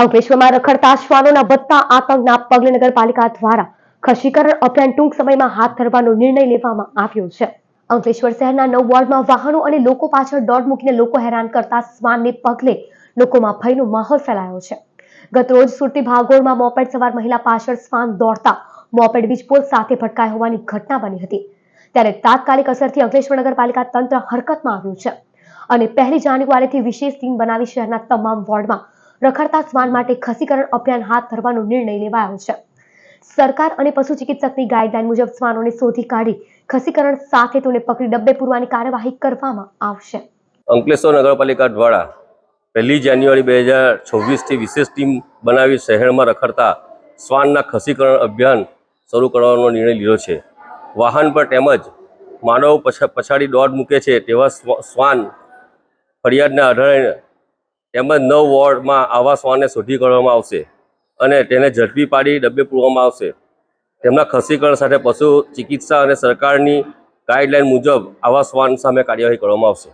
અંકલેશ્વરમાં રખડતા શ્વાનોના વધતા આતંકના પગલે નગરપાલિકા દ્વારા ખસીકરણ અભિયાન ટૂંક સમયમાં હાથ ધરવાનો નિર્ણય લેવામાં આવ્યો છે. અંકલેશ્વર શહેરના નવ વોર્ડમાં વાહનો અને લોકો પાછળ દોડ મૂકીને લોકો હેરાન કરતા શ્વાનને પગલે લોકોમાં ભયનો માહોલ ફેલાયો છે. ગતરોજ સુરતી ભાગોળમાં મોપેડ સવાર મહિલા પાછળ શ્વાન દોડતા મોપેડ વીજપોલ સાથે ભટકાય હોવાની ઘટના બની હતી. ત્યારે તાત્કાલિક અસરથી અંકલેશ્વર નગરપાલિકા તંત્ર હરકતમાં આવ્યું છે. અને પહેલી જાન્યુઆરીથી વિશેષ ટીમ બનાવી શહેરના તમામ વોર્ડમાં રખડતા શ્વાન માટે ખસીકરણ અભિયાન હાથ ધરવાનો નિર્ણય લેવાયો છે. સરકાર અને પશુ ચિકિત્સકની ગાઈડલાઈન મુજબ શ્વાનોને શોધી કાઢી ખસીકરણ સાથે તેને પકડી ડબ્બે પૂરવાની કાર્યવાહી કરવામાં આવશે. અંકલેશ્વર નગરપાલિકા દ્વારા પહેલી જાન્યુઆરી બે હજાર છવ્વીસથી વિશેષ ટીમ બનાવી શહેરમાં રખડતા શ્વાનના ખસીકરણ અભિયાન શરૂ કરવાનો નિર્ણય લીધો છે. વાહન પર તેમજ માનવ પછા પછાડી દોડ મૂકે છે તેવા શ્વાન ફરિયાદના આધારે તેમજ નવ વોર્ડમાં આવા શ્વાનને શોધી કાઢવામાં આવશે અને તેને ઝડપી પાડી ડબ્બે પૂરવામાં આવશે. તેમના ખસીકરણ સાથે પશુ ચિકિત્સા અને સરકારની ગાઈડલાઈન મુજબ આવા શ્વાન સામે કાર્યવાહી કરવામાં આવશે.